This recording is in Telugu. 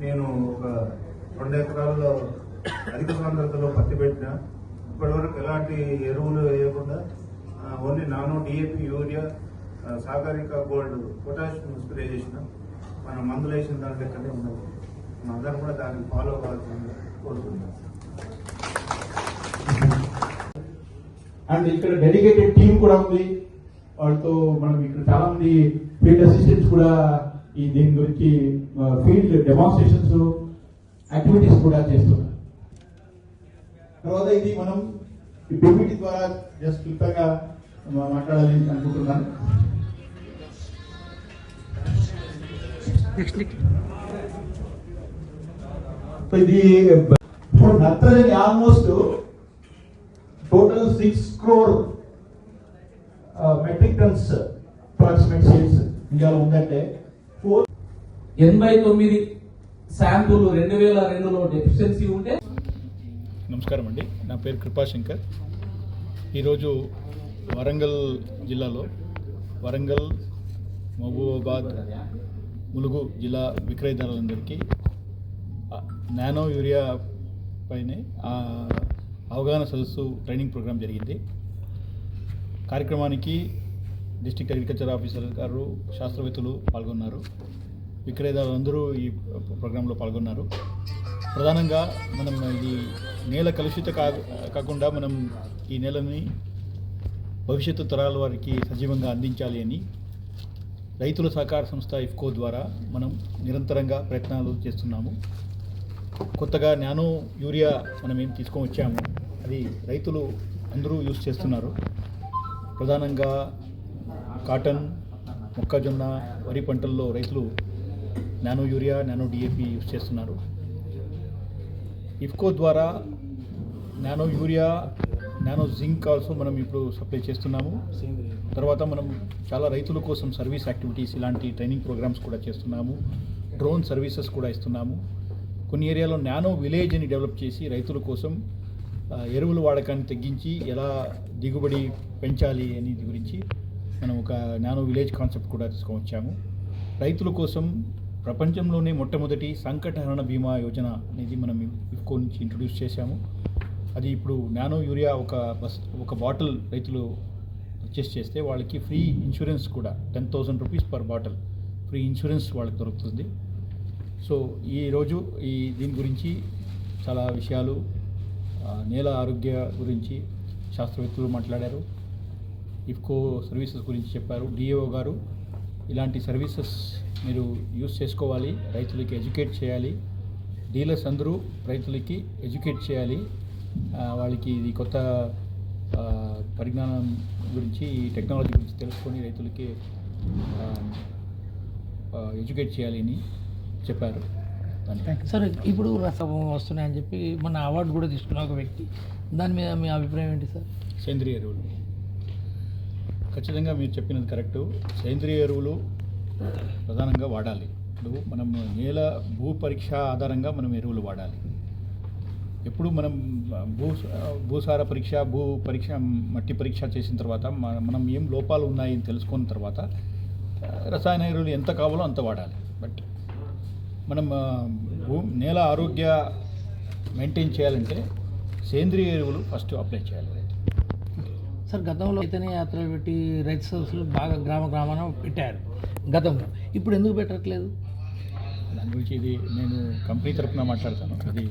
నేను ఒక రెండు ఎకరాల్లో అధిక సాంద్రతలో పత్తి పెట్టిన ఇప్పటివరకు ఎలాంటి ఎరువులు వేయకుండా only nano DAP urea Sagarika gold potassium spray చేసిన మన మందులు వేసిన దాని లెక్కనే ఉన్నది. మనందరం కూడా దాన్ని ఫాలో అవ్వాల్సింది కోరుతున్నాం అండ్ ఇక్కడ డెడికేటెడ్ టీం కూడా ఉంది. వాళ్ళతో మనం ఇక్కడ చాలా మంది ఫీల్డ్ అసిస్టెంట్స్ కూడా ఈ దీని గురించి ఫీల్డ్ డెమాన్స్ట్రేషన్స్ యాక్టివిటీస్ కూడా చేస్తున్నారు. తర్వాత ఇది మనం ఈ పిపిటి ద్వారా జస్ట్ క్లుప్తంగా మాట్లాడాలి అనుకుంటున్నాను. ఇది నత్రజని almost total six crore metric tons approximate sales ఇండియాలో ఉందంటే ఎనభై తొమ్మిది శాంపుల్ రెండు వేల రెండులో డెఫిషియన్సీ ఉంటే నమస్కారం అండి. నా పేరు కృపాశంకర్ ఈరోజు వరంగల్ జిల్లాలో వరంగల్ మహబూబాబాద్ ములుగు జిల్లా విక్రయదారులందరికీ నానో యూరియా పైనే అవగాహన సదస్సు ట్రైనింగ్ ప్రోగ్రాం జరిగింది. కార్యక్రమానికి డిస్టిక్ అగ్రికల్చర్ ఆఫీసర్ గారు శాస్త్రవేత్తలు పాల్గొన్నారు. విక్రయదారులందరూ ఈ ప్రోగ్రాంలో పాల్గొన్నారు. ప్రధానంగా మనం ఇది నేల కలుషిత కా కాకుండా మనం ఈ నేలని భవిష్యత్తు తరాల వారికి సజీవంగా అందించాలి అని రైతుల సహకార సంస్థ ఇఫ్కో ద్వారా మనం నిరంతరంగా ప్రయత్నాలు చేస్తున్నాము. కొత్తగా నానో యూరియా మనం ఏం తీసుకొని వచ్చాము అది రైతులు అందరూ యూస్ చేస్తున్నారు. ప్రధానంగా కాటన్ మొక్కజొన్న వరి పంటల్లో రైతులు nano urea nano DAP use చేస్తున్నారు. ఇఫ్కో ద్వారా nano urea nano zinc also మనం ఇప్పుడు సప్లై చేస్తున్నాము. తర్వాత మనం చాలా రైతుల కోసం సర్వీస్ యాక్టివిటీస్ ఇలాంటి ట్రైనింగ్ ప్రోగ్రామ్స్ కూడా చేస్తున్నాము. డ్రోన్ సర్వీసెస్ కూడా ఇస్తున్నాము. కొన్ని ఏరియాలో నానో విలేజ్ అని డెవలప్ చేసి రైతుల కోసం ఎరువుల వాడకాన్ని తగ్గించి ఎలా దిగుబడి పెంచాలి అనేది గురించి మనం ఒక నానో విలేజ్ కాన్సెప్ట్ కూడా తీసుకొని వచ్చాము రైతుల కోసం ప్రపంచంలోనే మొట్టమొదటి సంకటహరణ బీమా యోజన అనేది మనం ఇఫ్కో నుంచి ఇంట్రొడ్యూస్ చేశాము. అది ఇప్పుడు నానో యూరియా ఒక బస్ ఒక బాటిల్ రైతులు పర్చేస్ చేస్తే వాళ్ళకి ఫ్రీ ఇన్సూరెన్స్ కూడా ten thousand rupees per bottle free insurance వాళ్ళకి దొరుకుతుంది. సో ఈరోజు ఈ దీని గురించి చాలా విషయాలు నేల ఆరోగ్య గురించి శాస్త్రవేత్తలు మాట్లాడారు. ఇఫ్కో సర్వీసెస్ గురించి చెప్పారు. డిఏఓ గారు ఇలాంటి సర్వీసెస్ మీరు యూస్ చేసుకోవాలి రైతులకి ఎడ్యుకేట్ చేయాలి. డీలర్స్ అందరూ రైతులకి ఎడ్యుకేట్ చేయాలి. వాళ్ళకి ఇది కొత్త పరిజ్ఞానం గురించి ఈ టెక్నాలజీ గురించి తెలుసుకొని రైతులకి ఎడ్యుకేట్ చేయాలి అని చెప్పారు. సార్ ఇప్పుడు వస్తున్నాయని చెప్పి మన అవార్డు కూడా తీసుకున్న ఒక వ్యక్తి. దాని మీద మీ అభిప్రాయం ఏంటి సార్? సేంద్రియ ఎరువులు. ఖచ్చితంగా మీరు చెప్పినది కరెక్టు. సేంద్రియ ఎరువులు ప్రధానంగా వాడాలి. ఇప్పుడు మనం నేల భూ పరీక్ష ఆధారంగా మనం ఎరువులు వాడాలి. ఎప్పుడు మనం భూ భూసార పరీక్ష భూ పరీక్ష మట్టి పరీక్ష చేసిన తర్వాత మనం ఏం లోపాలు ఉన్నాయి అని తెలుసుకున్న తర్వాత రసాయన ఎరువులు ఎంత కావాలో అంత వాడాలి. బట్ మనం భూ నేల ఆరోగ్య మెయింటైన్ చేయాలంటే సేంద్రియ ఎరువులు ఫస్ట్ అప్లై చేయాలి. సార్ గతంలో చైతన్య యాత్రలు పెట్టి రైతు సదస్సులు బాగా గ్రామ గ్రామాన పెట్టారు. గతంలో. ఇప్పుడు ఎందుకు పెట్టట్లేదు? దాని గురించి ఇది నేను కంపెనీ తరఫున మాట్లాడతాను. అది